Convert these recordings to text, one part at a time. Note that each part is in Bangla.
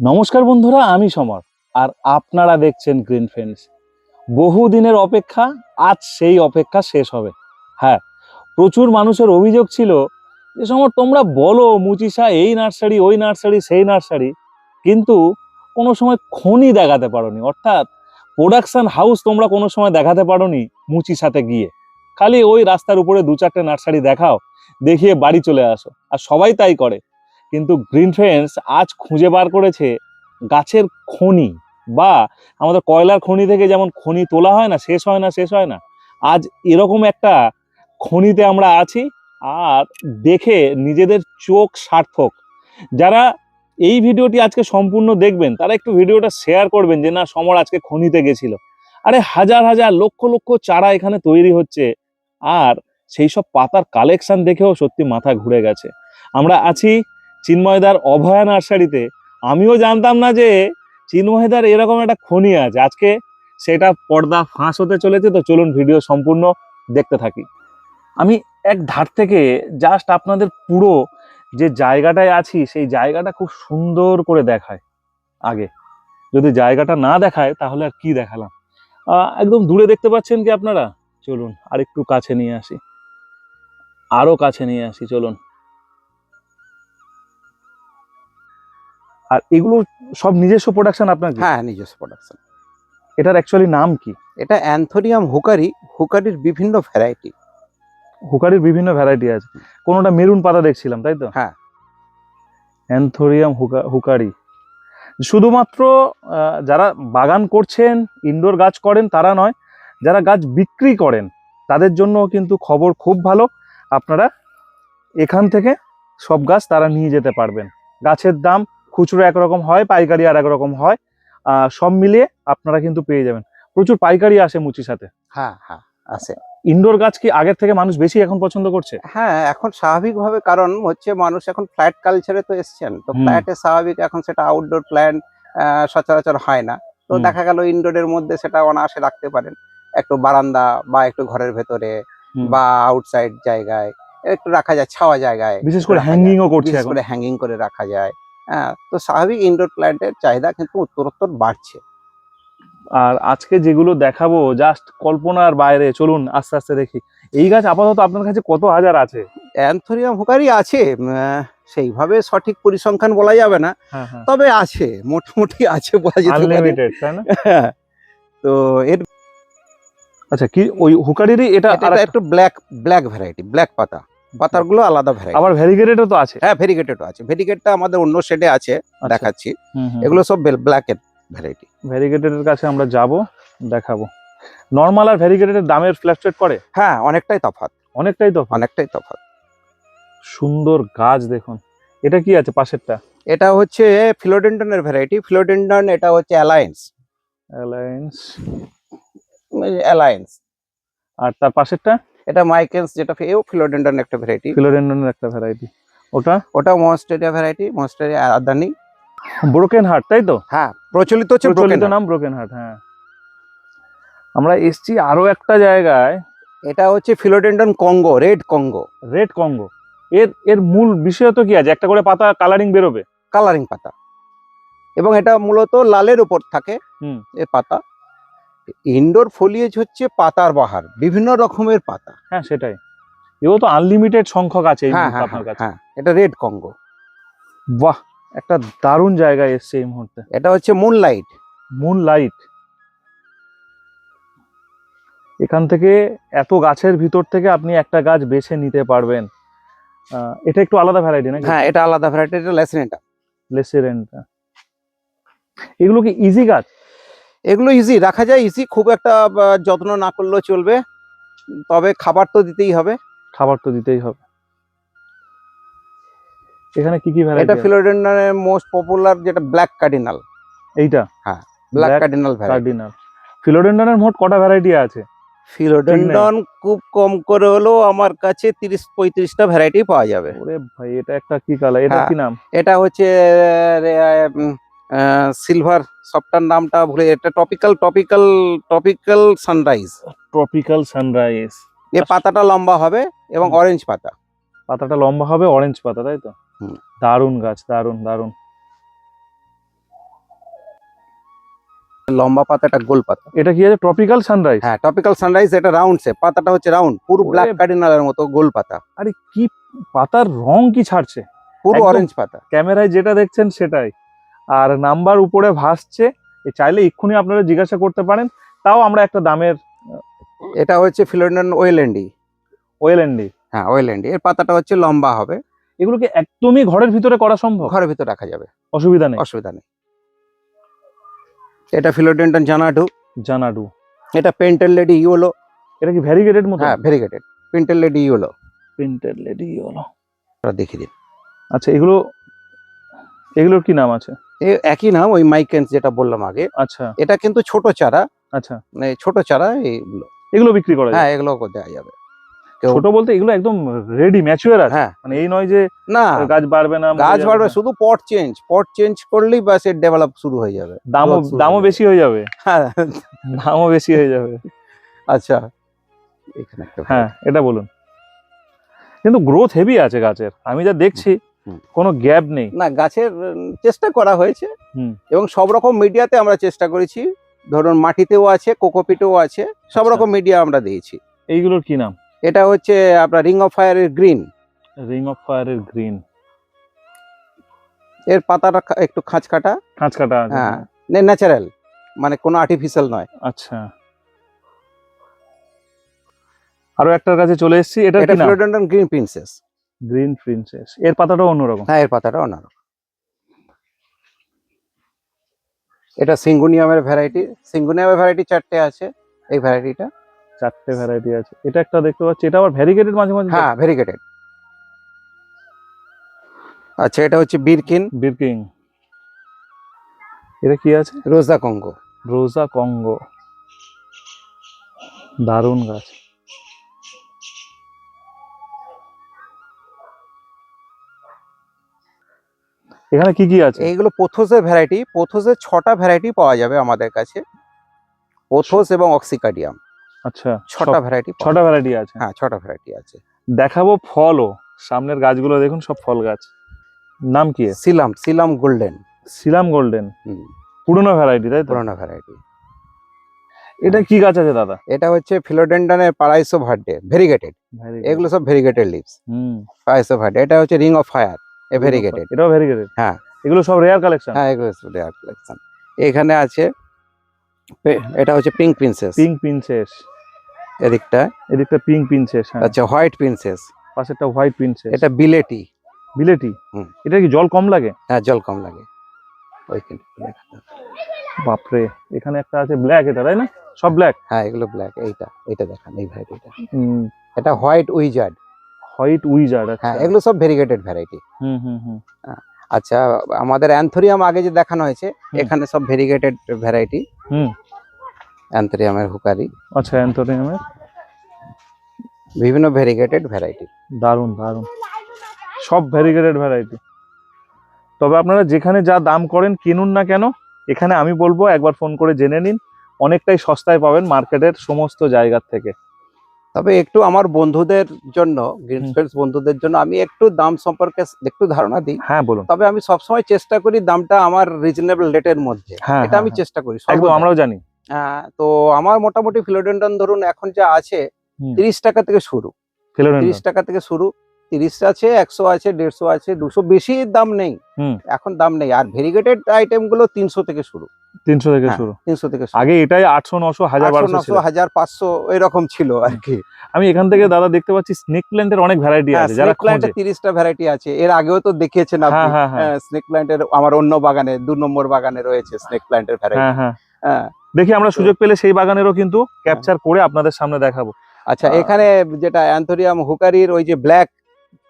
নমস্কার বন্ধুরা, আমি সমর, আর আপনারা দেখছেন গ্রিন ফ্রেন্ডস বহুদিনের অপেক্ষা, আজ সেই অপেক্ষা শেষ হবে। হ্যাঁ প্রচুর মানুষের অভিযোগ ছিল যে, সমর, তোমরা বলো, মুচিসা এই নার্সারি, ওই নার্সারি, সেই নার্সারি। কিন্তু কোনো সময় খনি দেখাতে পারোনি। অর্থাৎ প্রোডাকশন হাউস তোমরা কোনো সময় দেখাতে পারোনি মুচিসাতে গিয়ে। খালি ওই রাস্তার উপরে দু চারটে নার্সারি দেখাও, দেখিয়ে বাড়ি চলে আসো। আর সবাই তাই করে। কিন্তু গ্রিন ফ্রেন্ডস আজ খুঁজে বার করেছে গাছের খনি বা আমাদের কয়লার খনি থেকে যেমন খনি তোলা হয় না, শেষ হয় না, শেষ হয় না, আজ এরকম একটা খনিতে আমরা আছি আর দেখে নিজেদের চোখ সার্থক। যারা এই ভিডিওটি আজকে সম্পূর্ণ দেখবেন, তারা একটু ভিডিওটা শেয়ার করবেন যে, না, সমর আজকে খনিতে গেছিল। আরে, হাজার হাজার, লক্ষ লক্ষ চারা এখানে তৈরি হচ্ছে আর সেই সব পাতার কালেকশন দেখেও সত্যি মাথা ঘুরে গেছে। আমরা আছি চিন্ময়দার অভয়া নার্সারিতে, আমিও জানতাম না যে চিন্ময়দার এরকম একটা খনি আছে। আজকে সেটা পর্দা ফাঁস হতে চলেছে, তো চলুন ভিডিও সম্পূর্ণ দেখতে থাকি। আমি এক ধার থেকে জাস্ট আপনাদের পুরো যে জায়গাটায় আছি, সেই জায়গাটা খুব সুন্দর করে দেখায় আগে। যদি জায়গাটা না দেখায়, তাহলে আর কি দেখালাম? একদম দূরে দেখতে পাচ্ছেন কি আপনারা? চলুন আর একটু কাছে নিয়ে আসি। আরও কাছে নিয়ে আসি, চলুন। আর এগুলো সব নিজস্ব প্রোডাকশন আপনার হ্যাঁ নিজস্ব প্রোডাকশন এটার অ্যাকচুয়ালি নাম কি? এটা অ্যান্থোরিয়াম হুকারি হুকারির বিভিন্ন ভ্যারাইটি হুকারির বিভিন্ন ভ্যারাইটি আছে। কোনোটা মেরুন পাতা দেখছিলাম তাই তো? হ্যাঁ। অ্যান্থোরিয়াম হুকা হুকারি শুধুমাত্র যারা বাগান করছেন ইনডোর গাছ করেন তারা নয় যারা গাছ বিক্রি করেন তাদের জন্য কিন্তু খবর খুব ভালো। আপনারা এখান থেকে সব গাছ তারা নিয়ে যেতে পারবেন। গাছের দাম খুচরো একরকম হয় পাইকারি আর একরকম হয় আহ, সব মিলিয়ে আপনারা কিন্তু পেয়ে যাবেন। প্রচুর পাইকারি আসে মুচির সাথে। হ্যাঁ হ্যাঁ আছে ইনডোর গাছ কি আগের থেকে মানুষ বেশি এখন পছন্দ করছে? হ্যাঁ এখন স্বাভাবিকভাবে কারণ হচ্ছে মানুষ এখন ফ্ল্যাট কালচারে তো এসছেন। তো। ফ্ল্যাটে স্বাভাবিক এখন সেটা আউটডোর প্ল্যান্ট সচরাচর হয় না। তো দেখা গেল ইনডোরের মধ্যে সেটা অনায়াসে রাখতে পারেন। একটু বারান্দা বা একটু ঘরের ভেতরে বা আউটসাইড জায়গায় একটু রাখা যায় ছাওয়া জায়গায় বিশেষ করে। হ্যাঙ্গিংও করছে বিশেষ করে হ্যাঙ্গিং করে রাখা যায়। হ্যাঁ তো স্বাভাবিক ইনডোর প্ল্যান্টের চাহিদা কিন্তু উত্তরোত্তর বাড়ছে। আর আজকে যেগুলো দেখাবো জাস্ট কল্পনার বাইরে চলুন আস্তে আস্তে দেখি। এই গাছ আপাতত আপনার কাছে কত হাজার আছে? অ্যান্থোরিয়াম হুকারি আছে সেইভাবে সঠিক পরিসংখ্যান বলা যাবে না হ্যাঁ হ্যাঁ। তবে আছে মোটামুটি আছে বলা যেতে পারে। হ্যাঁ। তো এর আচ্ছা কি ওই হুকারিরই এটা এটা একটু ব্ল্যাক ব্ল্যাক ভ্যারাইটি ব্ল্যাক পাতা। পাতাগুলো আলাদা ভ্যারাইটি আবার ভ্যারিগেটেডও তো আছে। হ্যাঁ ভেরিগেটেড আছে। ভেরিগেটটা আমাদের অন্য শেডে আছে আচ্ছা। দেখাচ্ছি। এগুলো সব ব্ল্যাকের ভ্যারাইটি ভ্যারিগেটেডের কাছে আমরা যাব দেখাবো। নর্মাল আর ভ্যারিগেটেডের দামের ফ্ল্যাকচুয়েট করে? হ্যাঁ অনেকটাই তফাৎ। অনেকটাই তো অনেকটাই তফাৎ। সুন্দর গাছ দেখুন। এটা কি আছে পাশেরটা? এটা হচ্ছে ফিলোডেন্ডনের ভ্যারাইটি ফিলোডেন্ডন এটা হচ্ছে অ্যালায়েন্স অ্যালায়েন্স অ্যালায়েন্স আর তার পাশেরটা? এটা মাইকেন্স যেটা এও ফিলোডেন্ডন একটা ভ্যারাইটি ফিলোডেন্ডনের একটা ভ্যারাইটি ওটা? ওটা monstera variety monstera adansonii broken heart তাই তো? হ্যাঁ প্রচলিত হচ্ছে প্রচলিত নাম ব্রোকেন হার্ট হ্যাঁ। আমরা এসছি আরও একটা জায়গায়। এটা হচ্ছে philodendron Congo red Congo red Congo এর এর মূল বিষয় তো কি আছে? একটা করে পাতা কালারিং বেরোবে। কালারিং পাতা। এবং এটা মূলত লালের উপর থাকে হুম। এ পাতা। ইনডোর ফলিয়েজ হচ্ছে পাতার বাহার বিভিন্ন রকমের পাতা। হ্যাঁ সেটাই। এও তো আনলিমিটেড সংখ্যক আছে হ্যাঁ হ্যাঁ আপনার হ্যাঁ, কাছে। হ্যাঁ এটা রেড কঙ্গো বাহ একটা দারুণ জায়গায় এসছে এই মুহূর্তে। এটা হচ্ছে মুনলাইট মুন লাইট এখান থেকে এত গাছের ভিতর থেকে আপনি একটা গাছ বেছে নিতে পারবেন। এটা একটু আলাদা ভ্যারাইটি নাকি? হ্যাঁ এটা আলাদা ভ্যারাইটি এটা লেসিনেটা লেসেরেন্টটা এগুলো কি ইজি গাছ? এগুলো ইজি রাখা যায় ইজি খুব একটা যত্ন না করলেও চলবে। তবে খাবার তো দিতেই হবে। খাবার তো দিতেই হবে। এখানে কি কি ভ্যারাইটি এটা ভ্যারাইটি মোস্ট পপুলার যেটা ব্ল্যাক কার্ডিনাল এইটা? হ্যাঁ ব্ল্যাক কার্ডিনাল ভ্যারাইটি কার্ডিনাল ফিলোডেন্ডনের মোট কটা ভ্যারাইটি আছে? ফিলোডেন্ডন খুব কম করে হলেও আমার কাছে তিরিশ পঁয়ত্রিশটা ভ্যারাইটি পাওয়া যাবে। ওরে ভাই এটা একটা কি কালার? এটা হ্যাঁ। কি নাম? এটা হচ্ছে সিলভার সফটার নামটা ভুলে এটা topical topical topical sunrise tropical sunrise এ পাতাটা লম্বা হবে এবং অরেঞ্জ পাতা। পাতাটা লম্বা হবে অরেঞ্জ পাতা তাই তো। দারুণ গাছ দারুণ দারুণ লম্বা পাতা এটা গোল পাতা। এটা কি আছে? ট্রপিক্যাল সানরাইজ হ্যাঁ টপিক্যাল সানরাইজ এটা রাউন্ড সে পাতাটা হচ্ছে রাউন্ড পুরো ব্ল্যাক কার্ডিনালের মতো গোল পাতা। আরে কি পাতার রং কি ছাড়ছে? পুরো অরেঞ্জ পাতা। ক্যামেরায় যেটা দেখছেন সেটাই। আর নাম্বার উপরে ভাসছে চাইলে এক্ষুনি আপনারা জিজ্ঞাসা করতে পারেন। তাও আমরা একটা দামের এটা হচ্ছে ফিলোডেন ওয়েল্যান্ডি ওয়েল এন্ডি হ্যাঁ ওয়েল্যান্ডি এর পাতাটা হচ্ছে লম্বা হবে। এগুলোকে একদমই ঘরের ভিতরে করা সম্ভব? ঘরের ভিতরে রাখা যাবে। অসুবিধা নেই। অসুবিধা নেই। এটা ফিলোডেন্টন জানাডু। জানাডু। এটা পেন্টেল লেডি ইউলো এটা কি ভ্যারিগেটেড মতো? হ্যাঁ variegated painted lady yellow painted lady হলো দেখিয়ে দিন। আচ্ছা এগুলো এগুলোর কি নাম আছে? একই নাম ওই মাইকেন্স যেটা বললাম আগে। আচ্ছা। এটা কিন্তু ছোট চারা। আচ্ছা। মানে ছোট চারা এইগুলো এগুলো বিক্রি করা হ্যাঁ এগুলো দেওয়া যাবে। ছোট বলতে এগুলো একদম রেডি ম্যাচুয়ার আছে হ্যাঁ। মানে এই নয় যে না। গাছ বাড়বে না গাছ বাড়বে শুধু পট চেঞ্জ পট চেঞ্জ করলেই বাসের ডেভেলপ শুরু হয়ে যাবে। দামও দামও বেশি হয়ে যাবে। হ্যাঁ। দামও বেশি হয়ে যাবে। আচ্ছা। এখানে হ্যাঁ এটা বলুন। কিন্তু গ্রোথ হেভি আছে গাছের। আমি যা দেখছি। কোনো গ্যাপ নেই। না গাছের চেষ্টা করা হয়েছে। এবং সব রকম মিডিয়াতে আমরা চেষ্টা করেছি। ধরুন মাটিতেও আছে কোকোপিটেও আছে সব আচ্ছা। রকম মিডিয়া আমরা দিয়েছি। এইগুলোর কি নাম? এটা হচ্ছে আপনার রিং অফ ফায়ারের গ্রিন রিং অফ ফায়ারের গ্রিন এর পাতাটা একটু খাঁচ কাটা। কাঁচ কাটা হ্যাঁ ন্যাচারাল মানে কোনো আর্টিফিশিয়াল নয়। আচ্ছা। আরও একটার কাছে চলে এসেছি এটা কি নাম? Green princess green princess. এর পাতাটাও অন্যরকম। হ্যাঁ এর পাতাটা অন্যরকম। এটা সিঙ্গুনিয়ামের ভ্যারাইটি সিঙ্গুনিয়ামের ভ্যারাইটি চারটে আছে। এই ভ্যারাইটিটা চারটে ভ্যারাইটি আছে। এটা একটা দেখতে পাচ্ছি এটা আবার ভ্যারিগেটেড মাঝে মাঝে হ্যাঁ ভেরিগেটেড আচ্ছা এটা হচ্ছে বিরকিন। বিরকিং এটা কি আছে? রোজা কঙ্গো। রোজা কঙ্গো। দারুণ গাছ। এখানে কি কি আছে? এইগুলো পোথোসের ভ্যারাইটি পোথোসের ছটা ভ্যারাইটি পাওয়া যাবে আমাদের কাছে। পোথোস এবং অক্সিকাডিয়াম আচ্ছা ছটা ভ্যারাইটি ছটা ভ্যারাইটি আছে? হ্যাঁ ছটা ভ্যারাইটি আছে। দেখাবো ফলও। সামনের গাছগুলো দেখুন সব ফল গাছ। নাম কি? Selloum selloum golden. Selloum golden. পুরনো ভ্যারাইটি তাই পুরোনো ভ্যারাইটি এটা কি গাছ আছে দাদা? এটা হচ্ছে ফিলোডেন্ডনের পারাইসো ভার্ডে ভেরিগেটেড এগুলো সব ভেরিগেটেড লিভস হুম। পারাইসো ভার্ডে এটা হচ্ছে রিং অফ ফায়ার ভেরিগেটেড এটাও ভেরিগেটেড হ্যাঁ। এগুলো সব রেয়ার কালেকশন হ্যাঁ এগুলো রেয়ার কালেকশন এখানে আছে এটা হচ্ছে পিঙ্ক প্রিন্সেস পিঙ্ক প্রিন্সেস এদিকটা। এদিকটা পিঙ্ক প্রিন্সেস হ্যাঁ। আচ্ছা হোয়াইট প্রিন্সেস পাশেরটা হোয়াইট প্রিন্সেস এটা বিলেটি বিলেটি হুম। এটা কি জল কম লাগে? হ্যাঁ জল কম লাগে। ওইখানে বাপরে এখানে একটা আছে ব্ল্যাক এটা তাই না? সব ব্ল্যাক হ্যাঁ এগুলো ব্ল্যাক এইটা এইটা দেখান এই ভ্যারাইটিটা এটা হোয়াইট উইজার্ড হোয়াইট উইজার্ড হ্যাঁ এগুলো সব ভেরিগেটেড ভ্যারাইটি হুম হুম হুম। আচ্ছা আমাদের অ্যান্থোরিয়াম আগে যে দেখানো হয়েছে এখানে সব ভেরিগেটেড ভ্যারাইটি হুম। অ্যান্থোরিয়ামের হুকারি। আচ্ছা অ্যান্থোনিয়ামের বিভিন্ন ভেরিগেটেড ভ্যারাইটি দারুণ দারুণ। সব ভ্যারিগেটেড ভ্যারাইটি তবে আপনারা যেখানে যা দাম করেন কিনুন না কেন এখানে আমি বলব একবার ফোন করে জেনে নিন। অনেকটাই সস্তায় পাবেন মার্কেটের সমস্ত জায়গার থেকে। তবে একটু আমার বন্ধুদের জন্য গ্রিন। বন্ধুদের জন্য আমি একটু দাম সম্পর্কে একটু ধারণা দিই। হ্যাঁ বলুন। তবে আমি সবসময় চেষ্টা করি দামটা আমার রিজনেবল রেটের মধ্যে। হ্যাঁ, এটা হ্যাঁ, আমি হ্যাঁ। চেষ্টা করি একদম আমরাও জানি। হ্যাঁ, তো আমার মোটামুটি ফিলোডেন্ডন ধরুন এখন যা আছে। তিরিশ টাকা থেকে শুরু। তিরিশ টাকা থেকে শুরু। তিরিশ আছে একশো আছে দেড়শো আছে দুশো বেশি দাম নেই। এখন দাম নেই। আর ভেরিগেটেড আইটেমগুলো তিনশো থেকে শুরু। তিনশো থেকে হ্যাঁ, শুরু। তিনশো থেকে আগে এটাই আটশো নশো হাজার নশো হাজার পাঁচশো এরকম ছিল আর কি। আমি এখান থেকে দাদা দেখতে পাচ্ছি স্নেক প্ল্যান্টের অনেক ভ্যারাইটি হ্যাঁ আছে যারা স্নেক প্ল্যান্টের তিরিশটা ভ্যারাইটি আছে। এর আগেও তো দেখিয়েছেন আপনি। হ্যাঁ হ্যাঁ হ্যাঁ। স্নেক প্ল্যান্টের আমার অন্য বাগানে দু নম্বর বাগানে রয়েছে স্নেক প্ল্যান্টের ভ্যারাইটি হ্যাঁ হ্যাঁ। হ্যাঁ। দেখি আমরা সুযোগ পেলে সেই বাগানেরও কিন্তু ক্যাপচার করে আপনাদের সামনে দেখাবো। আচ্ছা এখানে যেটা অ্যান্থোরিয়াম হুকারির ওই যে ব্ল্যাক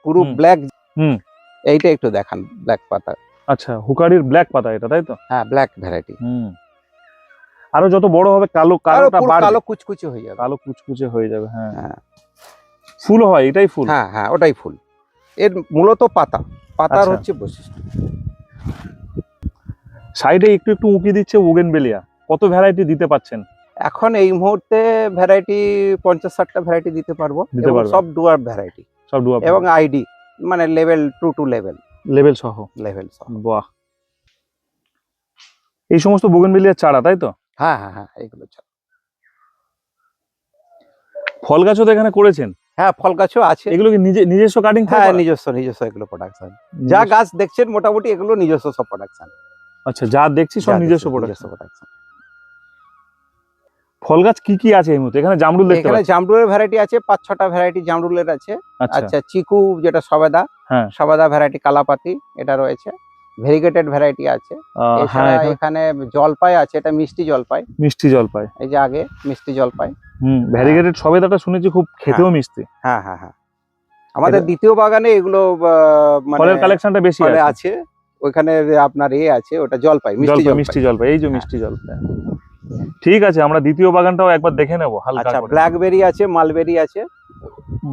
পুরো ব্ল্যাক হুম। এইটা একটু দেখান ব্ল্যাক পাতা। আচ্ছা হুকারির ব্ল্যাক পাতা এটা তাই তো? হ্যাঁ ব্ল্যাক ভ্যারাইটি হুম। আরও যত বড় হবে কালো কালো কালোটা বাড়বে। কালো কুচকুচে হয়ে যাবে। কালো কুচকুচে হয়ে যাবে হ্যাঁ। হ্যাঁ। ফুল হয় এটাই ফুল? হ্যাঁ হ্যাঁ ওটাই ফুল। এর মূলত পাতা। পাতার আচ্ছা। হচ্ছে বৈশিষ্ট্য। সাইডে একটু একটু উঁকি দিচ্ছে উগেন বেলিয়া কত ভ্যারাইটি দিতে পাচ্ছেন? এখন এই মুহূর্তে ভ্যারাইটি পঞ্চাশ ষাটটা ভ্যারাইটি দিতে পারব। সব ডুয়ার ভ্যারাইটি সব ডুয়া এবং আইডি মানে level two two level level সহ। লেভেল সব বাহ। এই সমস্ত বুগেন বেলিয়ার চারা তাই তো? হ্যাঁ হ্যাঁ হ্যাঁ এগুলো চলে ফল গাছও তো এখানে করেছেন? হ্যাঁ ফল গাছও আছে। এগুলো কি নিজে নিজস্ব কাটিং হ্যাঁ নিজস্ব নিজস্ব এগুলো প্রোডাকশন যা গাছ দেখছেন মোটামুটি এগুলো নিজস্ব সব প্রোডাকশন আচ্ছা যা দেখছি সব নিজস্ব প্রোডাকশন ফল গাছ কি কি আছে এই মুহূর্তে? এখানে জামরুল দেখতে এখানে জামরুলের ভ্যারাইটি আছে পাঁচ ছটা ভ্যারাইটি জামরুলের আছে। আচ্ছা। আচ্ছা চিকু যেটা সবেদা হ্যাঁ। সবেদা ভ্যারাইটি কালাপাতি এটা রয়েছে। ভেরিগেটেড ভ্যারাইটি আছে। হ্যাঁ এখানে জলপাই আছে এটা মিষ্টি জলপাই। মিষ্টি জলপাই। এই যে আগে মিষ্টি জলপাই। হুম ভ্যারিগেটেড সবেদাটা শুনেছি খুব খেতেও মিষ্টি। হ্যাঁ হ্যাঁ হ্যাঁ। আমাদের দ্বিতীয় বাগানে এগুলো মানে ফলের কালেকশনটা বেশি আছে। ওইখানে আপনার এ আছে ওটা জলপাই মিষ্টি জলপাই। মিষ্টি জলপাই এই যে হ্যাঁ। মিষ্টি জলপাই। ঠিক আছে আমরা দ্বিতীয় বাগানটাও একবার দেখে নেব হালকা আচ্ছা ব্ল্যাকবেরি আছে মালবেরি আছে।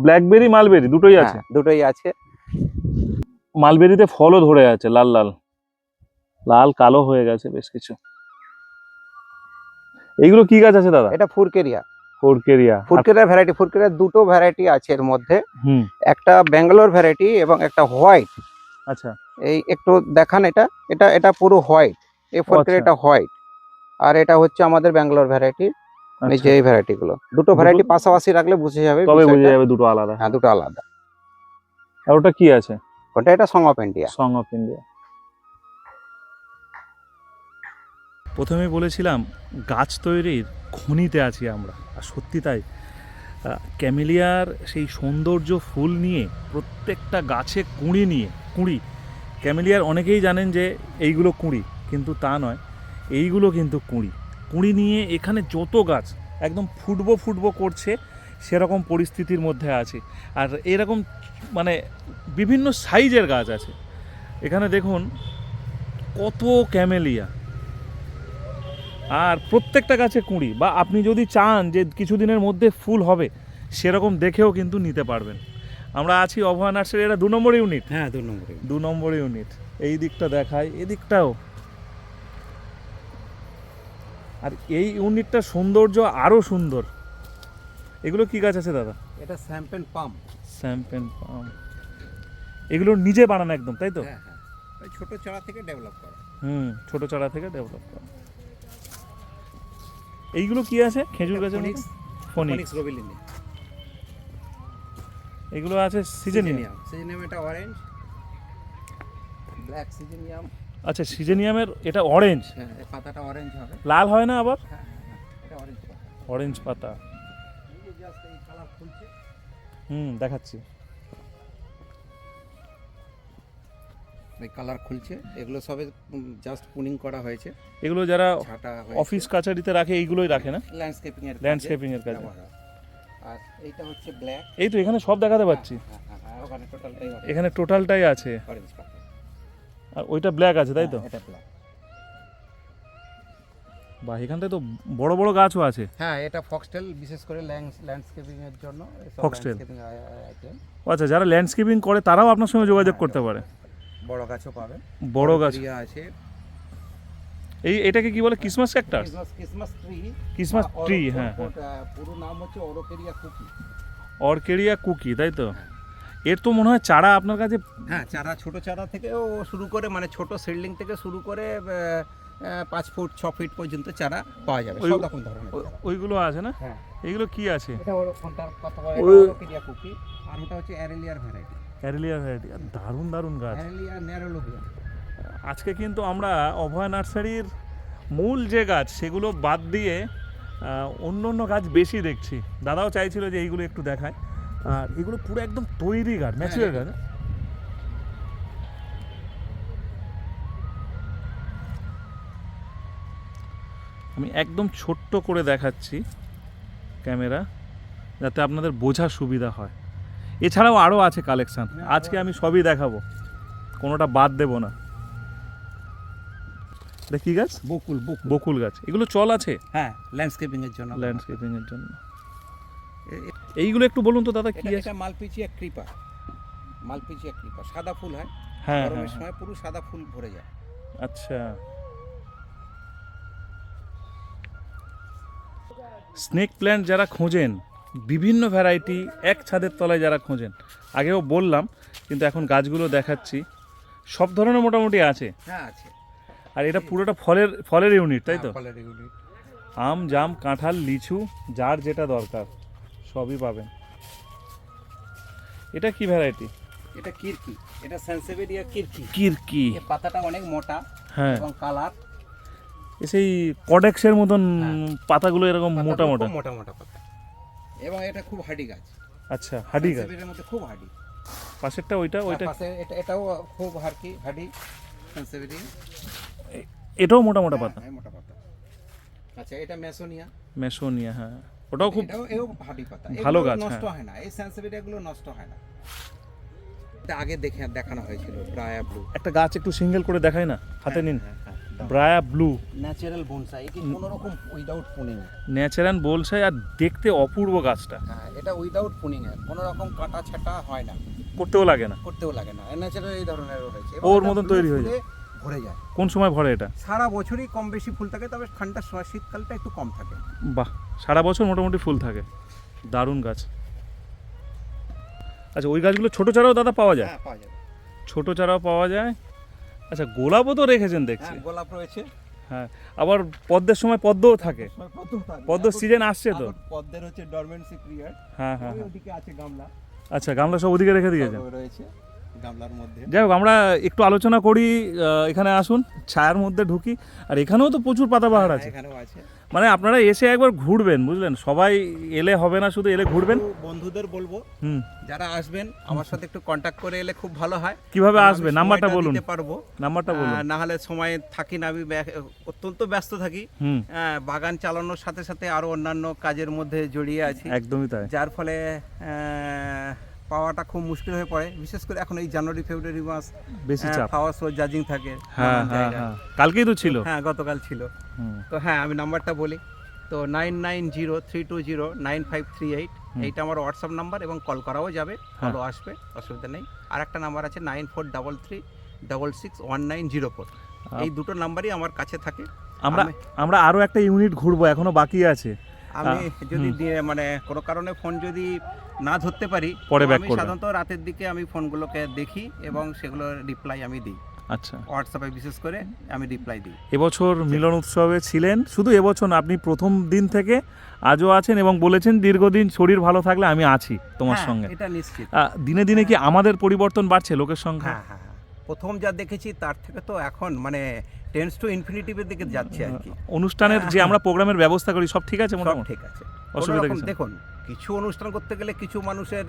ব্ল্যাকবেরি মালবেরি দুটোই আছে। হ্যাঁ, দুটোই আছে। মালবেরিতে ফলও ধরে আছে লাল লাল। লাল কালো হয়ে গেছে বেশ কিছু। এইগুলো কি গাছ আছে দাদা? এটা ফুরকেরিয়া। ফোরকেরিয়া। ফুরকেরিয়া ভ্যারাইটি ফুরকেরিয়া দুটো ভ্যারাইটি আছে এর মধ্যে। হুম। একটা ব্যাঙ্গালোর ভ্যারাইটি এবং একটা হোয়াইট আচ্ছা। এই একটু দেখান এটা। এটা এটা পুরো হোয়াইট এই ফুরকেরিয়াটা হোয়াইট আর এটা হচ্ছে আমাদের ব্যাঙ্গালোর ভ্যারাইটি এই আচ্ছা। যে এই ভ্যারাইটি গুলো। দুটো ভ্যারাইটি পাশাপাশি রাখলে বুঝে যাবে তবে। বোঝা যাবে দুটো আলাদা। হ্যাঁ দুটো আলাদা। আর ওটা কি আছে? ওটা এটা song of India song of India প্রথমে বলেছিলাম গাছ তৈরির খনিতে আছি আমরা। আর সত্যি তাই। ক্যামেলিয়ার সেই সৌন্দর্য ফুল নিয়ে প্রত্যেকটা গাছে কুঁড়ি নিয়ে কুঁড়ি। ক্যামেলিয়ার অনেকেই জানেন যে এইগুলো কুঁড়ি কিন্তু তা নয়। এইগুলো কিন্তু কুঁড়ি। কুঁড়ি নিয়ে এখানে যত গাছ একদম ফুটবো ফুটবো করছে সেরকম পরিস্থিতির মধ্যে আছে। আর এরকম মানে বিভিন্ন সাইজের গাছ আছে। এখানে দেখুন কত ক্যামেলিয়া। আর প্রত্যেকটা গাছে কুঁড়ি। বা আপনি যদি চান যে কিছুদিনের মধ্যে ফুল হবে সেরকম দেখেও কিন্তু নিতে পারবেন। আমরা আছি অভয়া নার্সারি এটা দু নম্বর ইউনিট? হ্যাঁ দু নম্বর দু নম্বর ইউনিট। এই দিকটা দেখায় এদিকটাও। আর এই ইউনিটটা সৌন্দর্য আরও সুন্দর। এগুলো কি গাছ আছে দাদা? এটা স্যাম্পেন পাম। স্যাম্পেন পাম। এগুলো নিজে বানানো একদম তাই তো? হ্যাঁ হ্যাঁ। ছোট চারা থেকে ডেভেলপ করা। হুম ছোট চারা থেকে ডেভেলপ করা। এইগুলো কি আছে খেজুর গাছের ফোনিক্স ফনিক্স। রবিলিনি। এগুলো আছে সিজেনিয়াম। সিজেনিয়াম। এটা অরেঞ্জ ব্ল্যাক সিজেনিয়াম। আচ্ছা সিজেনিয়ামের এটা অরেঞ্জ হ্যাঁ পাতাটা অরেঞ্জ হবে। লাল হয় না আবার? হ্যাঁ হ্যাঁ এটা অরেঞ্জ পাতা। অরেঞ্জ পাতা। কালার হুম দেখাচ্ছি। এই কালার খুলছে। এগুলো সবে জাস্ট পুনিং করা হয়েছে। এগুলো যারা অফিস কাছারিতে রাখে এইগুলোই রাখে না? ল্যান্ডস্কেপিং এর ল্যান্ডস্কেপিং এর কাজে। আর এইটা হচ্ছে ব্ল্যাক এই তো এখানে সব দেখাতে পাচ্ছি। হ্যাঁ হ্যাঁ হ্যাঁ এখানে টোটালটাই আছে। অরেঞ্জ পাতা। আর ওইটা ব্ল্যাক আছে তাই তো? হ্যাঁ, এটা ব্ল্যাক বা এখানটায় তো বড় বড় গাছও আছে। হ্যাঁ এটা ফক্সটেল বিশেষ করে ল্যান্ডস্কেপিং এর জন্য ও আচ্ছা যারা ল্যান্ডস্কেপিং করে তারাও আপনার সঙ্গে যোগাযোগ করতে পারে। বড় গাছও পাবেন। বড় গাছ। আছে। এই এটাকে কি বলে? Christmas cactus Christmas tree Christmas tree হ্যাঁ হ্যাঁ পুরো নাম হচ্ছে অরোকেরিয়া কুকি। অর্কেরিয়া কুকি তাই তো? এর তো মনে হয় চারা আপনার কাছে হ্যাঁ চারা ছোট চারা থেকেও শুরু করে মানে ছোট সিডলিং থেকে শুরু করে পাঁচ ফুট ছ ফিট পর্যন্ত চারা পাওয়া যাবে সব রকম ধরনের ওইগুলো আছে না? হ্যাঁ। এগুলো কি আছে? এটা কথা কুকি আর ওটা হচ্ছে অ্যারেলিয়ার ভ্যারাইটি ক্যারেলিয়া ভ্যারাইটি দারুণ দারুণ গাছ। অ্যারেলিয়ার ন্যারোলোবিয়া আজকে কিন্তু আমরা অভয় নার্সারির মূল যে গাছ সেগুলো বাদ দিয়ে অন্য অন্য গাছ বেশি দেখছি। দাদাও চাইছিল যে এইগুলো একটু দেখায়। আর এগুলো পুরো একদম তৈরি গাছ ম্যাচুয়ার গাছ হ্যাঁ? আমি একদম ছোট্ট করে দেখাচ্ছি ক্যামেরা যাতে আপনাদের বোঝার সুবিধা হয়। এছাড়াও আরও আছে কালেকশান আজকে আমি সবই দেখাবো। কোনোটা বাদ দেবো না। এটা কি গাছ? বকুল বকুল। বকুল গাছ। এগুলো চল আছে? হ্যাঁ ল্যান্ডস্কেপিং এর জন্য। ল্যান্ডস্কেপিং এর জন্য। এইগুলো একটু বলুন তো দাদা কি এটা মালপিচিয়া কৃপা। মালপিচিয়া কৃপা। সাদা ফুল হয়? হ্যাঁ গরমের হ্যাঁ, হ্যাঁ। সময় পুরো সাদা ফুল ভরে যায়। আচ্ছা। স্নেক প্ল্যান্ট যারা খোঁজেন বিভিন্ন ভ্যারাইটি এক ছাদের তলায় যারা খোঁজেন আগেও বললাম কিন্তু এখন গাছগুলো দেখাচ্ছি সব ধরনের মোটামুটি আছে। হ্যাঁ আছে। আর এটা পুরোটা ফলের ফলের ইউনিট তাই তো? হ্যাঁ, ফলের এগুলি আম জাম কাঁঠাল লিচু যার যেটা দরকার। সবই পাবেন। এটা কি ভ্যারাইটি এটা কিরকি এটা সেন্সেভেরিয়া কিরকি। কিরকি। পাতাটা অনেক মোটা হ্যাঁ। এবং কালার। সেই কডেক্সের মতন পাতাগুলো এরকম মোটা মোটা। মোটা মোটা পাতা। এবং এটা খুব হাডি গাছ। আচ্ছা হাডি গাছ। এর মধ্যে খুব হাডি পাশেরটা ওইটা ওইটা পাশে এটা এটাও খুব হারকি হাডি সেন্সেভেরিয়া এটাও মোটা মোটা পাতা। হ্যাঁ, মোটা পাতা। আচ্ছা এটা মেসোনিয়া মেসোনিয়া হ্যাঁ। ওটাও খুব এও পাতা। ভালো গাছ, নষ্ট হ্যাঁ। হয় না। এই সেন্সেভেরিয়া গুলো নষ্ট হয় না। এটা আগে দেখে দেখানো হয়েছিল ব্রায়া ব্লু একটা গাছ একটু সিঙ্গেল করে দেখাই না? হাতে নিন। হ্যাঁ, ব্রায়া ব্লু ন্যাচারাল বনসাই এটি কোনো রকম উইদাউট পুনিং ন্যাচারাল বলছে আর দেখতে অপূর্ব গাছটা। হ্যাঁ এটা উইদাউট পুনিং এর। কোনো রকম কাটা ছাটা হয় না। করতেও লাগে না। করতেও লাগে না। ন্যাচারাল এই ধরনের হয়েছে। ওর মতন তৈরি হয়ে ফুলে ভরে যায়। কোন সময় ভরে এটা? সারা বছরই কম বেশি ফুল থাকে তবে ঠান্ডার সময় শীতকালটা একটু কম থাকে। বাহ সারা বছর মোটামুটি ফুল থাকে। দারুণ গাছ। আচ্ছা ওই গাছগুলো ছোট চারাও দাদা পাওয়া যায়? হ্যাঁ পাওয়া যাবে। ছোট চারাও পাওয়া যায়। আচ্ছা গোলাপও তো রেখেছেন দেখছি। হ্যাঁ গোলাপ রয়েছে। হ্যাঁ আবার পদ্মের সময় পদ্মও থাকে। পদ্ম। সিজন আসছে তো? পদ্মের হচ্ছে ডরমেন্সি পিরিয়ড হ্যাঁ হ্যাঁ হ্যাঁ। ওদিকে আছে গামলা। আচ্ছা গামলা সব ওদিকে রেখে দিয়েছেন? রয়েছে। গামলার মধ্যে। যাই হোক আমরা একটু আলোচনা করি এখানে আসুন ছায়ার মধ্যে ঢুকি। আর এখানেও তো প্রচুর পাতাবাহার আছে। এখানেও আছে। মানে আপনারা এসে একবার ঘুরবেন বুঝলেন? সবাই এলে হবে না শুধু এলে ঘুরবেন। বন্ধুদের বলব হুম। যারা আসবেন আমার সাথে একটু কন্ট্যাক্ট করে এলে খুব ভালো হয়। কীভাবে আসবে? নাম্বারটা বলুন। পারব। নাম্বারটা বলুন। না হলে সময় থাকি না আমি অত্যন্ত ব্যস্ত থাকি। বাগান চালানোর সাথে সাথে আরও অন্যান্য কাজের মধ্যে জড়িয়ে আছি। একদমই তাই। যার ফলে পাওয়াটা খুব মুশকিল হয়ে পড়ে। বিশেষ করে এখন এই জানুয়ারি ফেব্রুয়ারি মাস বেশি চাপ। ফ্লাওয়ার শো জাজিং থাকে হ্যাঁ হ্যাঁ হ্যাঁ। কালকেই তো ছিল। হ্যাঁ গতকাল ছিল। তো হ্যাঁ আমি নাম্বারটা বলি। তো nine nine zero three two zero nine five three eight এইটা আমার হোয়াটসঅ্যাপ নাম্বার এবং কল করাও যাবে হ্যাঁ। কলও আসবে অসুবিধা নেই। আর একটা নাম্বার আছে nine four double three double six one nine zero four. এই দুটো নাম্বারই আমার কাছে থাকে। আমরা আমরা আরও একটা ইউনিট ঘুরবো এখনও বাকি আছে। আমি যদি দিয়ে মানে কোনো কারণে ফোন যদি না ধরতে পারি পরে আমি সাধারণত রাতের দিকে আমি ফোনগুলোকে দেখি এবং সেগুলোর রিপ্লাই আমি দিই। আচ্ছা। হোয়াটসঅ্যাপে বিশেষ করে আমি রিপ্লাই দিই। এবছর মিলন উৎসবে ছিলেন। শুধু এবছর আপনি প্রথম দিন থেকে আজও আছেন এবং বলেছেন দীর্ঘদিন শরীর ভালো থাকলে আমি আছি তোমার হ্যাঁ, সঙ্গে। এটা নিশ্চিত। দিনে দিনে কি আমাদের পরিবর্তন বাড়ছে লোকের সংখ্যা? হ্যাঁ হ্যাঁ হ্যাঁ। প্রথম যা দেখেছি তার থেকে তো এখন মানে টেন্স টু ইনফিনিটিভের দিকে যাচ্ছে আর কি। অনুষ্ঠানের যে আমরা প্রোগ্রামের ব্যবস্থা করি সব ঠিক আছে সব মোটামুটি? ঠিক আছে। অসুবিধা কিছু দেখুন কিছু অনুষ্ঠান করতে গেলে কিছু মানুষের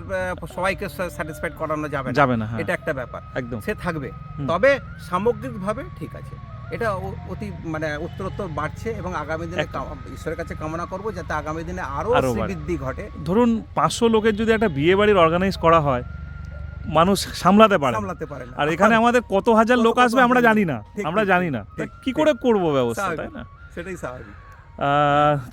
সবাইকে স্যাটিসফাইড করানো যাবে না। যাবে না হ্যাঁ। এটা একটা ব্যাপার। একদম। সে থাকবে। তবে সামগ্রিকভাবে ঠিক আছে। এটা অতি মানে উত্তরোত্তর বাড়ছে এবং আগামী দিনে ঈশ্বরের কাছে কামনা করব যাতে আগামী দিনে আরও। শ্রীবৃদ্ধি ঘটে। ধরুন পাঁচশো লোকের যদি একটা বিয়ে বাড়ির অর্গানাইজ করা হয় মানুষ সামলাতে পারে সামলাতে পারে আর এখানে আমাদের কত হাজার লোক আসবে আমরা জানি না আমরা জানি না। কি করে করব ব্যবস্থা তাই না? সেটাই স্বাভাবিক।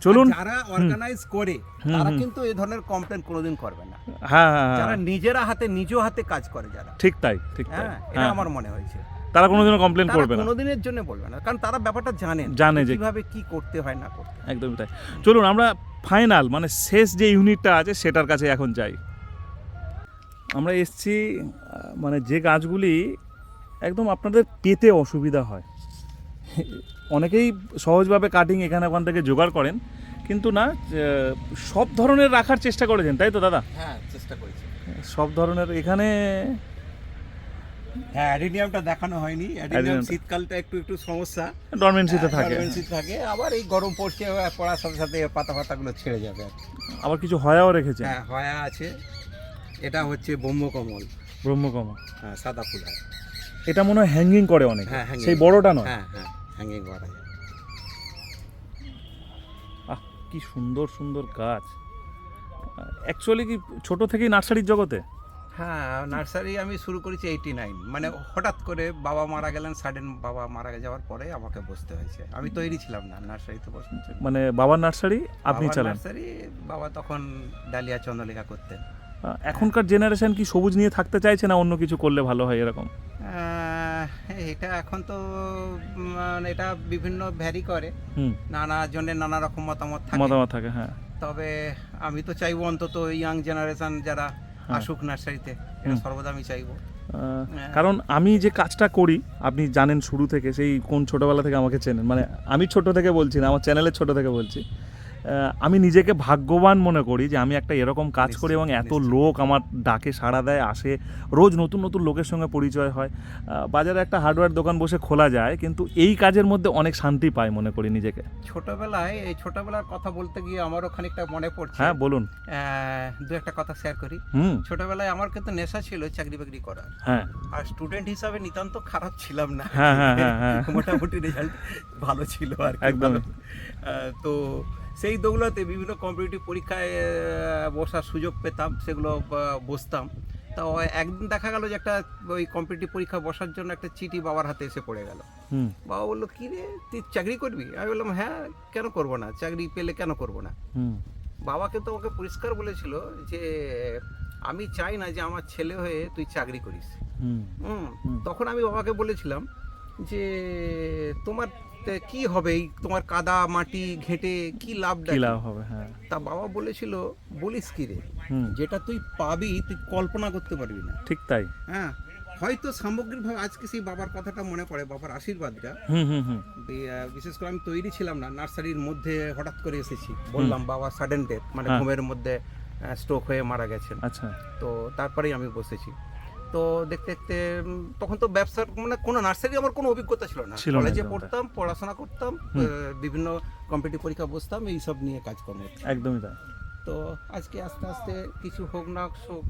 চলুন। যারা অর্গানাইজ করে তারা কিন্তু এই ধরনের কমপ্লেন কোনোদিন করবে না। হ্যাঁ হ্যাঁ হ্যাঁ, যারা নিজেরা হাতে নিজ হাতে কাজ করে যারা। ঠিক তাই ঠিক তাই। হ্যাঁ এটা আমার মনে হয়েছে। তারা কোনোদিনও কমপ্লেন করবে না। কোনোদিনের জন্য বলবে না কারণ তারা ব্যাপারটা জানেন জানে যে কীভাবে কি করতে হয় না করতে। একদমই তাই। চলুন আমরা ফাইনাল মানে শেষ যে ইউনিটটা আছে সেটার কাছে এখন যাই। আমরা এসছি মানে যে গাছগুলি একদম আপনাদের পেতে অসুবিধা হয়। অনেকেই সহজভাবে কাটিং এখানে ওখান থেকে জোগাড় করেন কিন্তু না সব ধরনের রাখার চেষ্টা করেছেন তাই তো দাদা? হ্যাঁ চেষ্টা করেছি। সব ধরনের এখানে হ্যাঁ অ্যাডিনিয়ামটা দেখানো হয়নি। অ্যাডিনিয়াম শীতকালটা একটু একটু সমস্যা। ডরমেন্সিতে থাকে। Dormancy থাকে। আবার এই গরম পড়ছে পড়ার সাথে সাথে পাতা পাতাগুলো ছেড়ে যাবে আবার কিছু হয়াও রেখেছে। হ্যাঁ হয়া আছে। এটা হচ্ছে ব্রহ্মকমল। ব্রহ্মকমল। হ্যাঁ সাদা ফুল হয় এটা মনে হয় হ্যাঙ্গিং করে অনেক। হ্যাঁ, hanging। সেই বড়টা নয়? হ্যাঁ হ্যাঁ হ্যাঙ্গিং করা যায়। আহ কি সুন্দর সুন্দর গাছ। অ্যাকচুয়ালি কি ছোট থেকেই নার্সারির জগতে? হ্যাঁ নার্সারি আমি শুরু করেছি এইটি নাইন মানে হঠাৎ করে বাবা মারা গেলেন সাডেন বাবা মারা যাওয়ার পরে আমাকে বসতে হয়েছে। আমি তৈরি ছিলাম না নার্সারিতে বসতে মানে বাবার নার্সারি আপনি চালান? নার্সারি বাবা তখন ডালিয়া চন্দ্রলেখা করতেন। এখনকার জেনারেশন কি সবুজ নিয়ে থাকতে চাইছে না অন্য কিছু করলে ভালো হয় এরকম? এটা এখন তো মানে এটা বিভিন্ন ভ্যারি করে। নানা জনের নানা রকম মতামত থাকে। মতামত থাকে হ্যাঁ। তবে আমি তো চাইব অন্তত ইয়াং জেনারেশন যারা হ্যাঁ। আসুক নার্সারিতে এটা সর্বদা আমি চাইব। আহ, কারণ আমি যে কাজটা করি আপনি জানেন শুরু থেকে সেই কোন ছোটবেলা থেকে আমাকে চেনেন। মানে আমি ছোট থেকে বলছি না আমার চ্যানেলের ছোট থেকে বলছি। আমি নিজেকে ভাগ্যবান মনে করি যে আমি একটা এরকম কাজ করি এবং এত লোক আমার ডাকে সাড়া দেয় আসে। রোজ নতুন নতুন লোকের সঙ্গে পরিচয় হয়। বাজারে একটা হার্ডওয়্যার দোকান বসে খোলা যায় কিন্তু এই কাজের মধ্যে অনেক শান্তি পাই মনে করি নিজেকে। ছোটবেলায় এই ছোটবেলার কথা বলতে গিয়ে আমারও খানিকটা মনে পড়ছে। হ্যাঁ বলুন। দু একটা কথা শেয়ার করি। হুম। ছোটবেলায় আমার কিন্তু নেশা ছিল চাকরি বাকরি করার। হ্যাঁ। আর স্টুডেন্ট হিসাবে নিতান্ত খারাপ ছিলাম না। হ্যাঁ, হ্যাঁ, হ্যাঁ, হ্যাঁ। মোটামুটি রেজাল্ট ভালো ছিল আর। আহ, তো সেই দৌলতে বিভিন্ন কম্পিটিটিভ পরীক্ষায় বসার সুযোগ পেতাম সেগুলো বসতাম। তা একদিন দেখা গেল যে একটা ওই কম্পিটিটিভ পরীক্ষা বসার জন্য একটা চিঠি বাবার হাতে এসে পড়ে গেল। বাবা বলল কি রে তুই চাকরি করবি? আমি বললাম হ্যাঁ কেন করব না? চাকরি পেলে কেন করব না? বাবাকে তো আমাকে পরিষ্কার বলেছিল যে আমি চাই না যে আমার ছেলে হয়ে তুই চাকরি করিস। তখন আমি বাবাকে বলেছিলাম যে তোমার কি হবে? এই তোমার কাদা মাটি ঘেঁটে কি লাভ কি লাভ হবে? হ্যাঁ। তা বাবা বলেছিল বলিস কি রে? যেটা তুই পাবি তুই কল্পনা করতে পারবি না। ঠিক তাই। হ্যাঁ হয়তো সামগ্রিকভাবে আজকে সেই বাবার কথাটা মনে পড়ে বাবার আশীর্বাদটা। হুম হুম হুম। বিশেষ করে আমি তৈরি ছিলাম না নার্সারির মধ্যে হঠাৎ করে এসেছি। বললাম বাবা সাডেন ডেথ মানে হ্যাঁ। ঘুমের মধ্যে স্ট্রোক হয়ে মারা গেছেন। আচ্ছা। তো তারপরেই আমি বসেছি। তো দেখতে দেখতে তখন তো ব্যবসার মানে কোনো নার্সারি আমার কোনো অভিজ্ঞতা ছিল না। কলেজে পড়তাম পড়াশোনা করতাম বিভিন্ন কম্পিটিভ পরীক্ষা বসতাম এইসব নিয়ে কাজকর্ম। একদমই তাই। তো আজকে আস্তে আস্তে কিছু হোক না হোক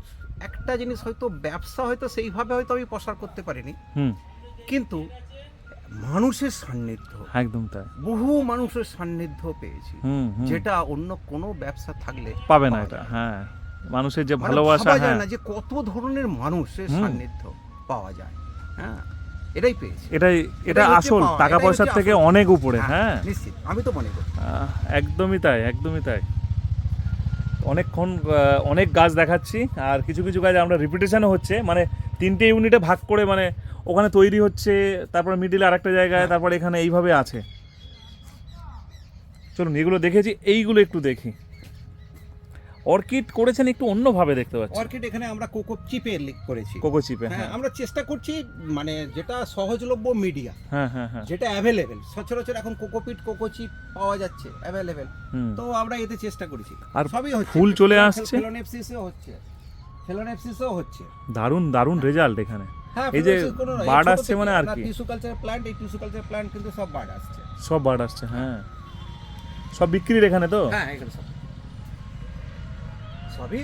একটা জিনিস হয়তো ব্যবসা হয়তো সেইভাবে হয়তো আমি প্রসার করতে পারিনি। কিন্তু মানুষের সান্নিধ্য একদম তাই। বহু মানুষের সান্নিধ্য পেয়েছি। যেটা অন্য কোনো ব্যবসা থাকলে পাবে না এটা হ্যাঁ। মানুষের যে মানে ভালোবাসা হ্যাঁ। না যে কত ধরনের মানুষের সান্নিধ্য পাওয়া যায় হ্যাঁ? এটাই পেয়েছি। এটাই এটা আসল টাকা পয়সার থেকে অনেক উপরে হ্যাঁ নিশ্চিত আমি তো মনে করি। একদমই তাই একদমই তাই। অনেকক্ষণ অনেক গাছ দেখাচ্ছি আর কিছু কিছু গাছ আমরা রিপিটেশনও হচ্ছে মানে তিনটে ইউনিটে ভাগ করে মানে ওখানে তৈরি হচ্ছে তারপর মিডিলে আরেকটা জায়গায় তারপর এখানে এইভাবে আছে। চলুন এগুলো দেখেছি এইগুলো একটু দেখি। অর্কিড করেছেন একটু অন্যভাবে দেখতে পাচ্ছি। অর্কিড এখানে আমরা কোকো চিপে লিক করেছি। কোকো চিপে হ্যাঁ হ্যাঁ। আমরা চেষ্টা করছি মানে যেটা সহজলভ্য মিডিয়া হ্যাঁ হ্যাঁ হ্যাঁ। যেটা অ্যাভেলেবেল সচরাচর এখন কোকোপিট কোকো চিপ পাওয়া যাচ্ছে অ্যাভেলেবেল তো আমরা এতে চেষ্টা করেছি। আর সবই হচ্ছে। ফুল চলে আসছে। ফেলোনেপসিসও হচ্ছে। ফেলোনেপসিসও হচ্ছে। দারুণ দারুণ রেজাল্ট এখানে। হ্যাঁ এই যে বার্ড আসছে মানে আর কি? টিস্যু কালচার প্ল্যান্ট এই টিস্যু কালচার প্ল্যান্ট কিন্তু সব বার্ড আসছে। সব বার্ড আসছে হ্যাঁ। সব বিক্রির এখানে তো? হ্যাঁ এগুলো সব। সবই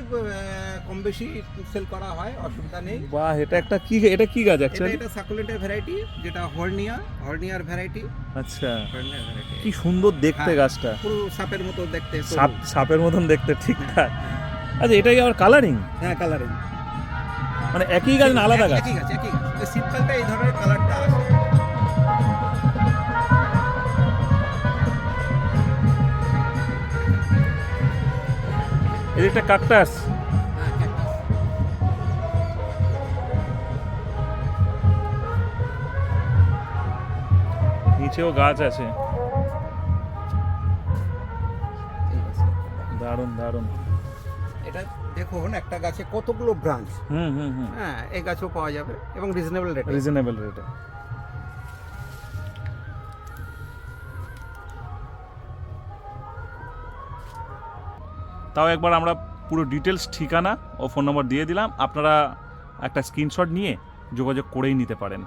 কম বেশি সেল করা হয় অসুবিধা নেই। বাহ এটা একটা কি এটা কি গাছ অ্যাকচুয়ালি এটা সাকুলেন্টের ভ্যারাইটি যেটা হর্নিয়া হর্নিয়ার ভ্যারাইটি আচ্ছা। হর্নিয়ার ভ্যারাইটি কি সুন্দর দেখতে হ্যাঁ। গাছটা। পুরো সাপের মতো দেখতে সাপ সাপের মতন দেখতে ঠিকঠাক আচ্ছা এটাই আবার কালারিং হ্যাঁ কালারিং মানে একই গাছ না আলাদা গাছ একই গাছ একই গাছ। শীতকালটা এই ধরনের কালারটা আসে। একটা কাকটাস। নিচেও গাছ আছে। দারুণ দারুণ। এটা দেখুন একটা গাছে কতগুলো ব্রাঞ্চ হুম হুম হুম। হ্যাঁ এই গাছও পাওয়া যাবে এবং রিজনেবল রেটে রিজনেবল রেটে তাও একবার আমরা পুরো ডিটেলস ঠিকানা ও ফোন নম্বর দিয়ে দিলাম। আপনারা একটা স্ক্রিনশট নিয়ে যোগাযোগ করেই নিতে পারেন।